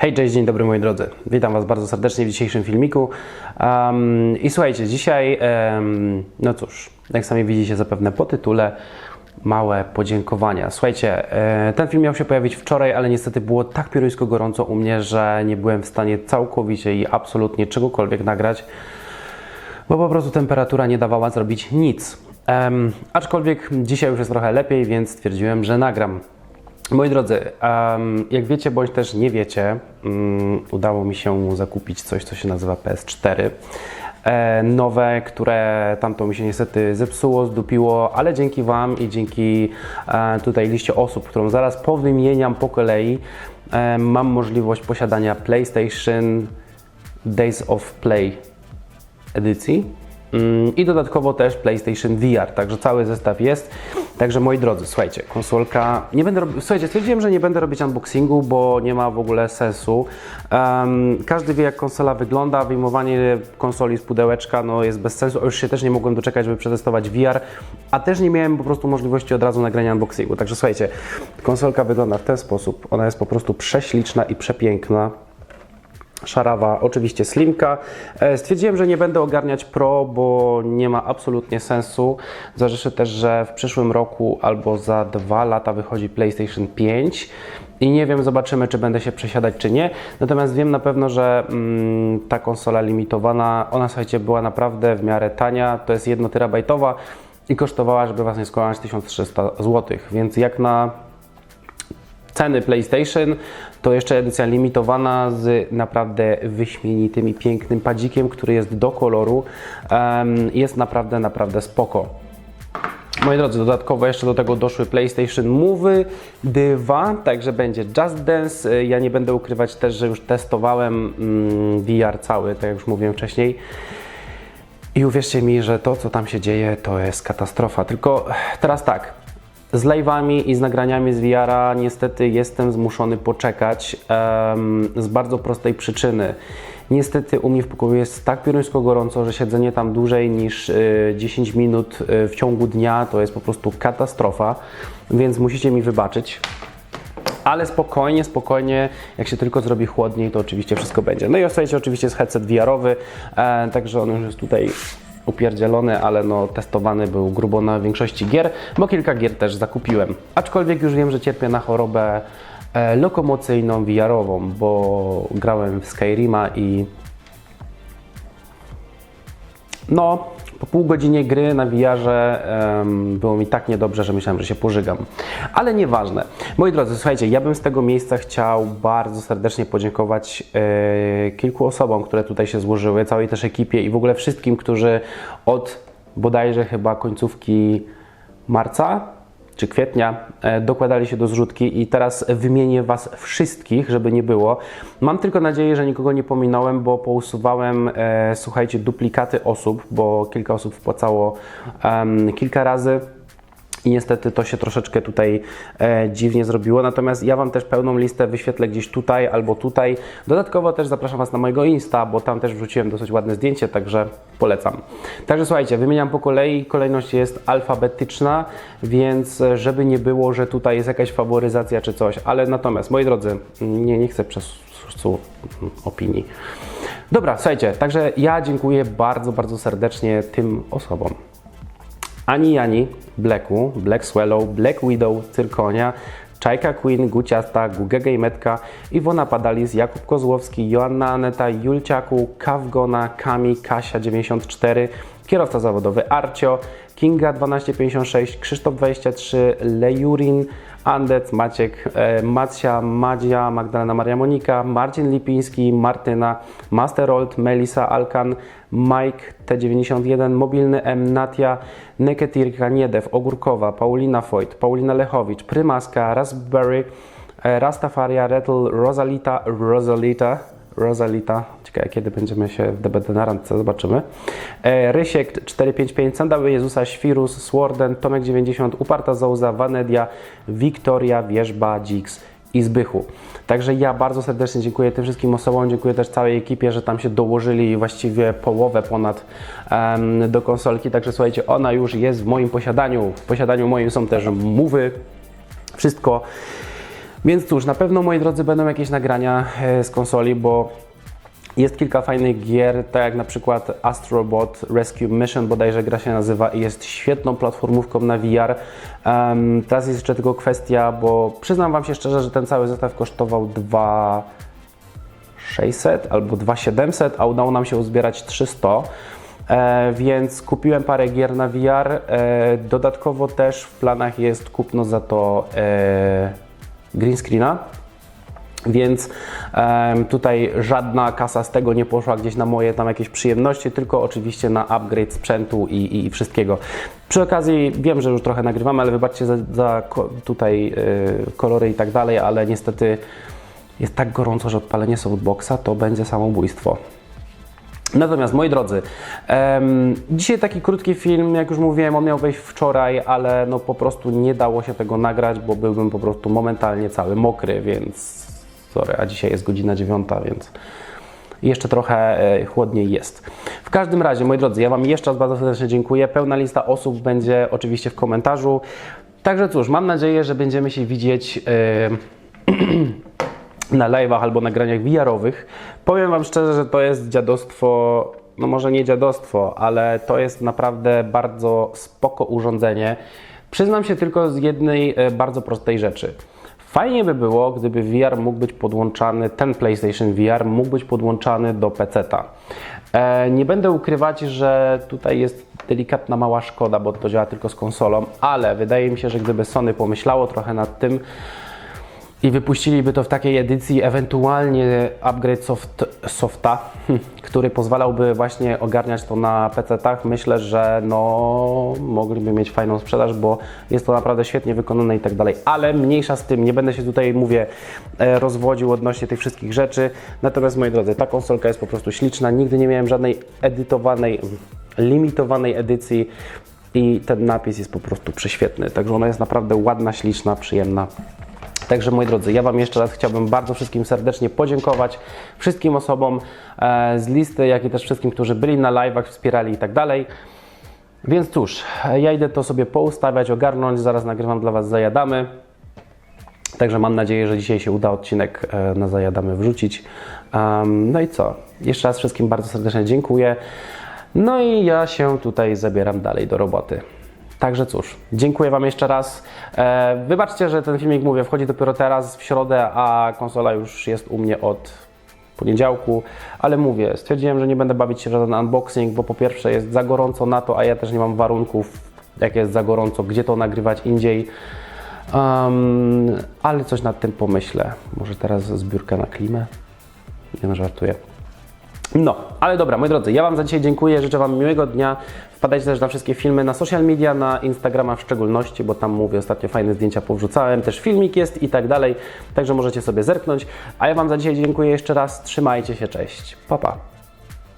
Hej, cześć, dzień dobry moi drodzy. Witam Was bardzo serdecznie w dzisiejszym filmiku. Um, I słuchajcie, dzisiaj, um, no cóż, jak sami widzicie zapewne po tytule, małe podziękowania. Słuchajcie, e, ten film miał się pojawić wczoraj, ale niestety było tak pioruńsko gorąco u mnie, że nie byłem w stanie całkowicie i absolutnie czegokolwiek nagrać, bo po prostu temperatura nie dawała zrobić nic. Em, aczkolwiek dzisiaj już jest trochę lepiej, więc stwierdziłem, że nagram. Moi drodzy, jak wiecie bądź też nie wiecie, mm, udało mi się zakupić coś, co się nazywa PS4. E, nowe, które tamto mi się niestety zepsuło, zdupiło, ale dzięki Wam i dzięki e, tutaj liście osób, którą zaraz powymieniam po kolei, e, mam możliwość posiadania PlayStation Days of Play edycji Mm, i dodatkowo też PlayStation VR, także cały zestaw jest. Także moi drodzy, słuchajcie, konsolka, nie będę robił, słuchajcie, stwierdziłem, że nie będę robić unboxingu, bo nie ma w ogóle sensu. Um, każdy wie jak konsola wygląda, wyjmowanie konsoli z pudełeczka no, jest bez sensu, już się też nie mogłem doczekać, żeby przetestować VR, a też nie miałem po prostu możliwości od razu nagrania unboxingu. Także słuchajcie, konsolka wygląda w ten sposób, ona jest po prostu prześliczna i przepiękna szarawa, oczywiście slimka. E, Stwierdziłem, że nie będę ogarniać Pro, bo nie ma absolutnie sensu. Zważywszy też, że w przyszłym roku albo za dwa lata wychodzi PlayStation 5 i nie wiem, zobaczymy, czy będę się przesiadać, czy nie. Natomiast wiem na pewno, że mm, ta konsola limitowana, ona słuchajcie, była naprawdę w miarę tania. To jest 1 terabajtowa i kosztowała, żeby Was nie skłamać, 1300 zł. Więc jak na ceny PlayStation, to jeszcze edycja limitowana z naprawdę wyśmienitym i pięknym padzikiem, który jest do koloru. Jest naprawdę, naprawdę spoko. Moi drodzy, dodatkowo jeszcze do tego doszły PlayStation Move 2, także będzie Just Dance. Ja nie będę ukrywać też, że już testowałem mm, VR cały, tak jak już mówiłem wcześniej. I uwierzcie mi, że to, co tam się dzieje, to jest katastrofa. Tylko teraz tak, z live'ami i z nagraniami z VR-a niestety jestem zmuszony poczekać em, z bardzo prostej przyczyny. Niestety u mnie w pokoju jest tak pioruńsko gorąco, że siedzenie tam dłużej niż y, 10 minut y, w ciągu dnia to jest po prostu katastrofa, więc musicie mi wybaczyć. Ale spokojnie, spokojnie, jak się tylko zrobi chłodniej, to oczywiście wszystko będzie. No i słuchajcie, oczywiście jest headset VR-owy, e, także on już jest tutaj upierdzielony, ale no testowany był grubo na większości gier, bo kilka gier też zakupiłem. Aczkolwiek już wiem, że cierpię na chorobę e, lokomocyjną VR-ową, bo grałem w Skyrima i no, po pół godzinie gry na VR-ze em, było mi tak niedobrze, że myślałem, że się pożygam. Ale nieważne. Moi drodzy, słuchajcie, ja bym z tego miejsca chciał bardzo serdecznie podziękować e, kilku osobom, które tutaj się złożyły, całej też ekipie i w ogóle wszystkim, którzy od bodajże chyba końcówki marca czy kwietnia e, dokładali się do zrzutki i teraz wymienię Was wszystkich, żeby nie było. Mam tylko nadzieję, że nikogo nie pominąłem, bo pousuwałem, e, słuchajcie, duplikaty osób, bo kilka osób wpłacało kilka razy. I niestety to się troszeczkę tutaj e, dziwnie zrobiło. Natomiast ja Wam też pełną listę wyświetlę gdzieś tutaj albo tutaj. Dodatkowo też zapraszam Was na mojego Insta, bo tam też wrzuciłem dosyć ładne zdjęcie, także polecam. Także słuchajcie, wymieniam po kolei. Kolejność jest alfabetyczna, więc e, żeby nie było, że tutaj jest jakaś faworyzacja czy coś. Ale natomiast, moi drodzy, nie, nie chcę przesu opinii. Dobra, słuchajcie, także ja dziękuję bardzo, bardzo serdecznie tym osobom. Ani Jani, Blacku, Black Swallow, Black Widow, Cyrkonia, Czajka Queen, Guciasta, Guga Gejmetka, Iwona Padalis, Jakub Kozłowski, Joanna Aneta, Julciaku, Kawgona, Kami, Kasia 94, kierowca zawodowy Arcio, Kinga 1256, Krzysztof 23, Lejurin, Andec, Maciek, e, Macia, Madzia, Magdalena Maria Monika, Marcin Lipiński, Martyna, Masterold, Melisa Alkan, Mike T91, Mobilny M, Natia, Neketirka Niedew, Ogórkowa, Paulina Foyt, Paulina Lechowicz, Prymaska, Raspberry, e, Rastafaria, Rettle, Rosalita, Rosalita, Rosalita. Ciekawe, kiedy będziemy się w DBD na randce, zobaczymy. E, Rysiek 455, Sandały Jezusa, Świrus, Swarden, Tomek 90, Uparta Zouza, Vanedia, Wiktoria, Wierzba, Dix i Zbychu. Także ja bardzo serdecznie dziękuję tym wszystkim osobom, dziękuję też całej ekipie, że tam się dołożyli właściwie połowę ponad em, do konsolki. Także słuchajcie, ona już jest w moim posiadaniu. W posiadaniu moim są też mówy, wszystko. Więc cóż, na pewno moi drodzy będą jakieś nagrania e, z konsoli, bo jest kilka fajnych gier, tak jak na przykład Astrobot Rescue Mission, bodajże gra się nazywa i jest świetną platformówką na VR. Em, teraz jest jeszcze tylko kwestia, bo przyznam Wam się szczerze, że ten cały zestaw kosztował 2600 albo 2700, a udało nam się uzbierać 300. E, więc kupiłem parę gier na VR. E, dodatkowo też w planach jest kupno za to e, green screena. Więc tutaj żadna kasa z tego nie poszła gdzieś na moje tam jakieś przyjemności, tylko oczywiście na upgrade sprzętu i, i, i wszystkiego. Przy okazji wiem, że już trochę nagrywamy, ale wybaczcie za, za tutaj y, kolory i tak dalej, ale niestety jest tak gorąco, że odpalenie softboxa to będzie samobójstwo. Natomiast moi drodzy, em, dzisiaj taki krótki film, jak już mówiłem, on miał wejść wczoraj, ale no po prostu nie dało się tego nagrać, bo byłbym po prostu momentalnie cały mokry, więc sorry, a dzisiaj jest godzina dziewiąta, więc jeszcze trochę e, chłodniej jest. W każdym razie, moi drodzy, ja Wam jeszcze raz bardzo serdecznie dziękuję. Pełna lista osób będzie oczywiście w komentarzu. Także cóż, mam nadzieję, że będziemy się widzieć. e, na live'ach albo nagraniach VR-owych. Powiem Wam szczerze, że to jest dziadostwo, no może nie dziadostwo, ale to jest naprawdę bardzo spoko urządzenie. Przyznam się tylko z jednej e, bardzo prostej rzeczy. Fajnie by było, gdyby VR mógł być podłączany, ten PlayStation VR mógł być podłączany do PC-ta. E, nie będę ukrywać, że tutaj jest delikatna mała szkoda, bo to działa tylko z konsolą, ale wydaje mi się, że gdyby Sony pomyślało trochę nad tym, i wypuściliby to w takiej edycji, ewentualnie upgrade soft, softa, hm, który pozwalałby właśnie ogarniać to na PC-tach, myślę, że no, mogliby mieć fajną sprzedaż, bo jest to naprawdę świetnie wykonane i tak dalej. Ale mniejsza z tym, nie będę się tutaj, mówię, e, rozwodził odnośnie tych wszystkich rzeczy. Natomiast, moi drodzy, ta konsolka jest po prostu śliczna. Nigdy nie miałem żadnej edytowanej, limitowanej edycji i ten napis jest po prostu prześwietny. Także ona jest naprawdę ładna, śliczna, przyjemna. Także moi drodzy, ja Wam jeszcze raz chciałbym bardzo wszystkim serdecznie podziękować, wszystkim osobom e, z listy, jak i też wszystkim, którzy byli na live'ach, wspierali i tak dalej. Więc cóż, ja idę to sobie poustawiać, ogarnąć, zaraz nagrywam dla Was Zajadamy. Także mam nadzieję, że dzisiaj się uda odcinek e, na Zajadamy wrzucić. No i co? Jeszcze raz wszystkim bardzo serdecznie dziękuję. No i ja się tutaj zabieram dalej do roboty. Także cóż, dziękuję Wam jeszcze raz. E, wybaczcie, że ten filmik, mówię, wchodzi dopiero teraz w środę, a konsola już jest u mnie od poniedziałku, ale mówię, stwierdziłem, że nie będę bawić się w żaden unboxing, bo po pierwsze jest za gorąco na to, a ja też nie mam warunków, jak jest za gorąco, gdzie to nagrywać indziej. Um, ale coś nad tym pomyślę. Może teraz zbiórka na klimę? Nie no, żartuję. No, ale dobra, moi drodzy, ja Wam za dzisiaj dziękuję, życzę Wam miłego dnia. Wpadajcie też na wszystkie filmy na social media, na Instagrama w szczególności, bo tam mówię, ostatnio fajne zdjęcia powrzucałem, też filmik jest i tak dalej, także możecie sobie zerknąć. A ja Wam za dzisiaj dziękuję jeszcze raz, trzymajcie się, cześć, pa pa.